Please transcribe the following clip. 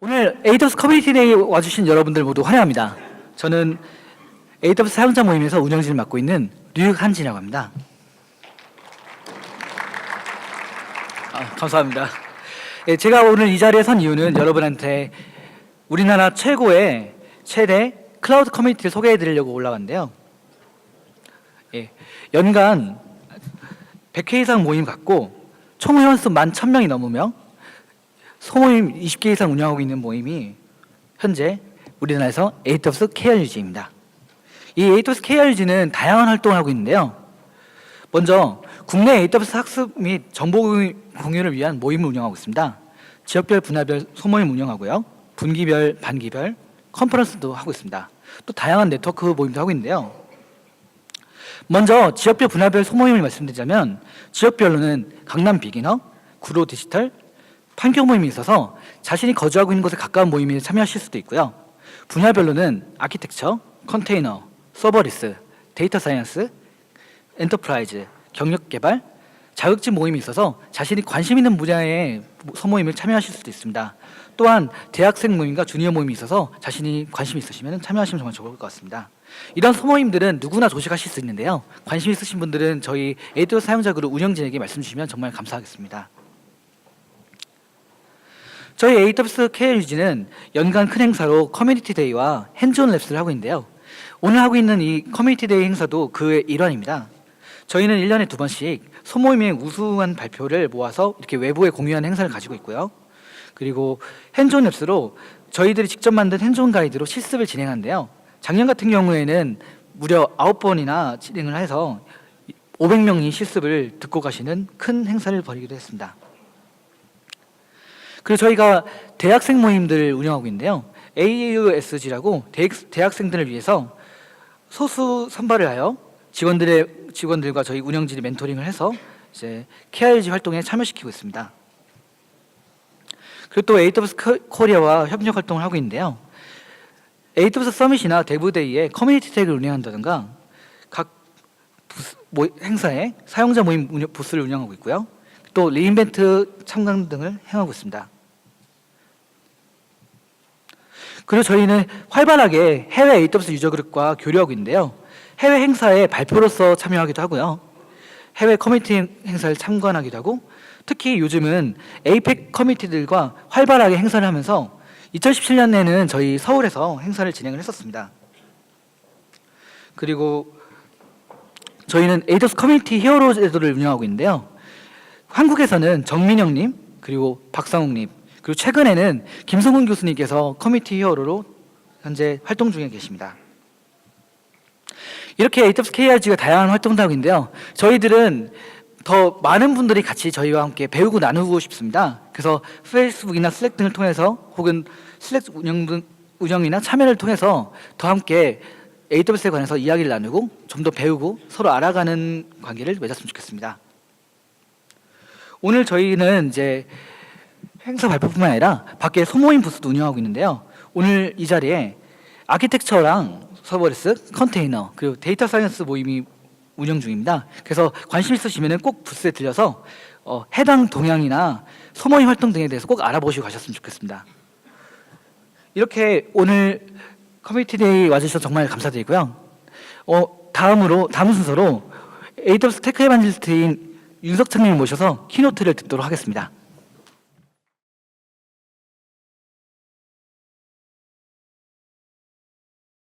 오늘 AWS 커뮤니티 데이 와주신 여러분들 모두 환영합니다. 저는 AWS 사용자 모임에서 운영진을 맡고 있는 류한진이라고 합니다. 아, 감사합니다. 예, 제가 오늘 이 자리에 선 이유는 여러분한테 우리나라 최고의 최대 클라우드 커뮤니티를 소개해 드리려고 올라갔는데요. 예, 연간 100회 이상 모임 갖고 총 회원수 11,000명이 넘으며 소모임 20개 이상 운영하고 있는 모임이 현재 우리나라에서 AWS KRUG입니다. 이 AWS KRUG는 다양한 활동을 하고 있는데요. 먼저 국내 AWS 학습 및 정보 공유를 위한 모임을 운영하고 있습니다. 지역별 분야별 소모임 운영하고요. 분기별, 반기별 컨퍼런스도 하고 있습니다. 또 다양한 네트워크 모임도 하고 있는데요. 먼저 지역별 분야별 소모임을 말씀드리자면 지역별로는 강남 비기너, 구로 디지털, 판교 모임이 있어서 자신이 거주하고 있는 곳에 가까운 모임에 참여하실 수도 있고요. 분야별로는 아키텍처, 컨테이너, 서버리스, 데이터 사이언스, 엔터프라이즈, 경력 개발, 자격증 모임이 있어서 자신이 관심 있는 분야의 소모임을 참여하실 수도 있습니다. 또한 대학생 모임과 주니어 모임이 있어서 자신이 관심 있으시면 참여하시면 정말 좋을 것 같습니다. 이런 소모임들은 누구나 조직하실 수 있는데요. 관심 있으신 분들은 저희 에이드 사용자 그룹 운영진에게 말씀 주시면 정말 감사하겠습니다. 저희 AWS KLUG는 연간 큰 행사로 커뮤니티 데이와 핸즈온 랩스를 하고 있는데요. 오늘 하고 있는 이 커뮤니티 데이 행사도 그의 일환입니다. 저희는 1년에 두 번씩 소모임의 우수한 발표를 모아서 이렇게 외부에 공유하는 행사를 가지고 있고요. 그리고 핸즈온 랩스로 저희들이 직접 만든 핸즈온 가이드로 실습을 진행하는데요. 작년 같은 경우에는 무려 9번이나 진행을 해서 500명이 실습을 듣고 가시는 큰 행사를 벌이기도 했습니다. 그리고 저희가 대학생 모임들을 운영하고 있는데요. AUSG라고 대학생들을 위해서 소수 선발을 하여 직원들의 직원들과 저희 운영진이 멘토링을 해서 이제 KRG 활동에 참여시키고 있습니다. 그리고 또 AWS 코- 코리아와 협력 활동을 하고 있는데요. AWS 서밋이나 데브데이에 커뮤니티 태그를 운영한다든가 각 부스, 모, 행사에 사용자 모임 부스를 운영하고 있고요. 또 리인벤트 참관 등을 행하고 있습니다. 그리고 저희는 활발하게 해외 AWS 유저 그룹과 교류하고 있는데요. 해외 행사에 발표로서 참여하기도 하고요. 해외 커뮤니티 행- 행사를 참관하기도 하고 특히 요즘은 에이펙 커뮤니티들과 활발하게 행사를 하면서 2017년에는 저희 서울에서 행사를 진행을 했었습니다. 그리고 저희는 AWS 커뮤니티 히어로 제도를 운영하고 있는데요. 한국에서는 정민영님 그리고 박상욱님 그리고 최근에는 김성훈 교수님께서 커뮤니티 히어로로 현재 활동 중에 계십니다. 이렇게 AWS KRG가 다양한 있는데요. 저희들은 더 많은 분들이 같이 저희와 함께 배우고 나누고 싶습니다. 그래서 페이스북이나 슬랙 등을 통해서 혹은 슬랙 운영 등 운영이나 참여를 통해서 더 함께 AWS에 관해서 이야기를 나누고 좀 더 배우고 서로 알아가는 관계를 맺었으면 좋겠습니다. 오늘 저희는 이제 행사 발표뿐만 아니라 밖에 소모임 부스도 운영하고 있는데요. 오늘 이 자리에 아키텍처랑 서버리스, 컨테이너 그리고 데이터 사이언스 모임이 운영 중입니다. 그래서 관심 있으시면 꼭 부스에 들려서 어, 해당 동향이나 소모임 활동 등에 대해서 꼭 알아보시고 가셨으면 좋겠습니다. 이렇게 오늘 커뮤니티 데이 와주셔서 정말 감사드리고요. 어, 다음으로 다음 순서로 AWS 테크 에반젤리스트인 윤석창님을 모셔서 키노트를 듣도록 하겠습니다.